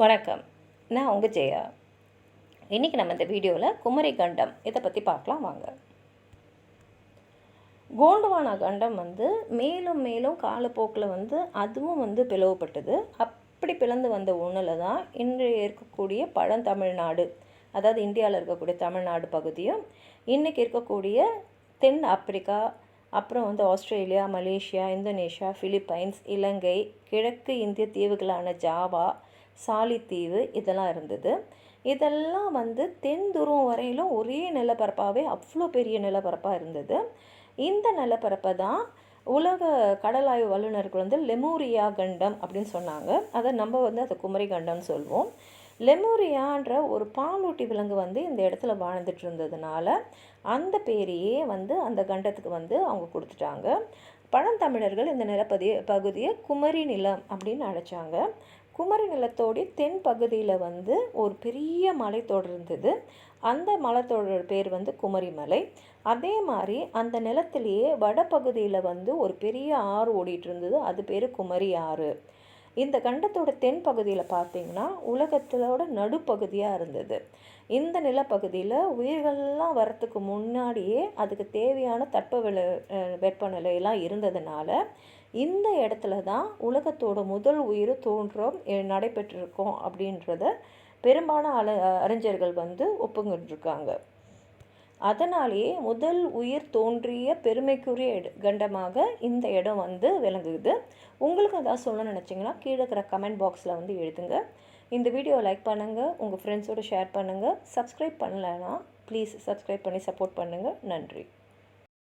வணக்கம். நான் உங்கள் ஜெயா. இன்றைக்கி நம்ம இந்த வீடியோவில் குமரி கண்டம். இதை பற்றி பார்க்கலாம் வாங்க. கோண்டவானா கண்டம் வந்து மேலும் மேலும் காலப்போக்கில் வந்து அதுவும் வந்து பிளவுபட்டது. அப்படி பிளந்து வந்த ஒன்றில் தான் இன்றைய இருக்கக்கூடிய பழந்தமிழ்நாடு அதாவது இந்தியாவில் இருக்கக்கூடிய தமிழ்நாடு பகுதியும் இன்றைக்கி இருக்கக்கூடிய தென் ஆப்பிரிக்கா அப்புறம் வந்து Australia Malaysia Indonesia Philippines Ilangai கிழக்கு இந்திய தீவுகளான ஜாவா சாலித்தீவு இதெல்லாம் இருந்தது. இதெல்லாம் வந்து தென் துருவம் வரையிலும் ஒரே நிலப்பரப்பாகவே அவ்வளோ பெரிய நிலப்பரப்பாக இருந்தது. இந்த நிலப்பரப்பை தான் உலக கடலாய்வு வல்லுநர்கள் வந்து லெமூரியா கண்டம் அப்படின்னு சொன்னாங்க. அதை நம்ம வந்து அதை குமரி கண்டம்னு சொல்வோம். லெமூரியான்ற ஒரு பாலூட்டி விலங்கு வந்து இந்த இடத்துல வாழ்ந்துட்டு இருந்ததுனால அந்த பேரையே வந்து அந்த கண்டத்துக்கு வந்து அவங்க கொடுத்துட்டாங்க. பழந்தமிழர்கள் இந்த நிலப்பதி பகுதியை குமரி நிலம் அப்படின்னு அழைச்சாங்க. குமரி நிலத்தோடைய தென் பகுதியில் வந்து ஒரு பெரிய மலைத்தொடர் இருந்தது. அந்த மலைத்தொடர் பேர் வந்து குமரி மலை. அதே மாதிரி அந்த நிலத்திலேயே வடபகுதியில் வந்து ஒரு பெரிய ஆறு ஓடிட்டு இருந்தது. அது பேர் குமரி ஆறு. இந்த கண்டத்தோட தென் பகுதியில் பார்த்தீங்கன்னா உலகத்திலோட நடுப்பகுதியாக இருந்தது. இந்த நிலப்பகுதியில் உயிர்கள்லாம் வரத்துக்கு முன்னாடியே அதுக்கு தேவையான தட்பவெள வெப்பநிலையெல்லாம் இருந்ததுனால இந்த இடத்துல தான் உலகத்தோட முதல் உயிர் தோன்றம் நடைபெற்றிருக்கோம் அப்படின்றத பெரும்பாலான அல அறிஞர்கள் வந்து ஒப்புங்கிட்டு இருக்காங்க அதனாலேயே முதல் உயிர் தோன்றிய பெருமைக்குரிய கண்டமாக இந்த இடம் வந்து விளங்குது. உங்களுக்கு ஏதாவது சொல்ல நினச்சிங்கன்னா கீழே இருக்கிற கமெண்ட் பாக்ஸில் வந்து எழுதுங்க. இந்த வீடியோவை லைக் பண்ணுங்கள் உங்கள் ஃப்ரெண்ட்ஸோடு ஷேர் பண்ணுங்கள் சப்ஸ்கிரைப் பண்ணலைன்னா ப்ளீஸ் சப்ஸ்கிரைப் பண்ணி சப்போர்ட் பண்ணுங்கள் நன்றி.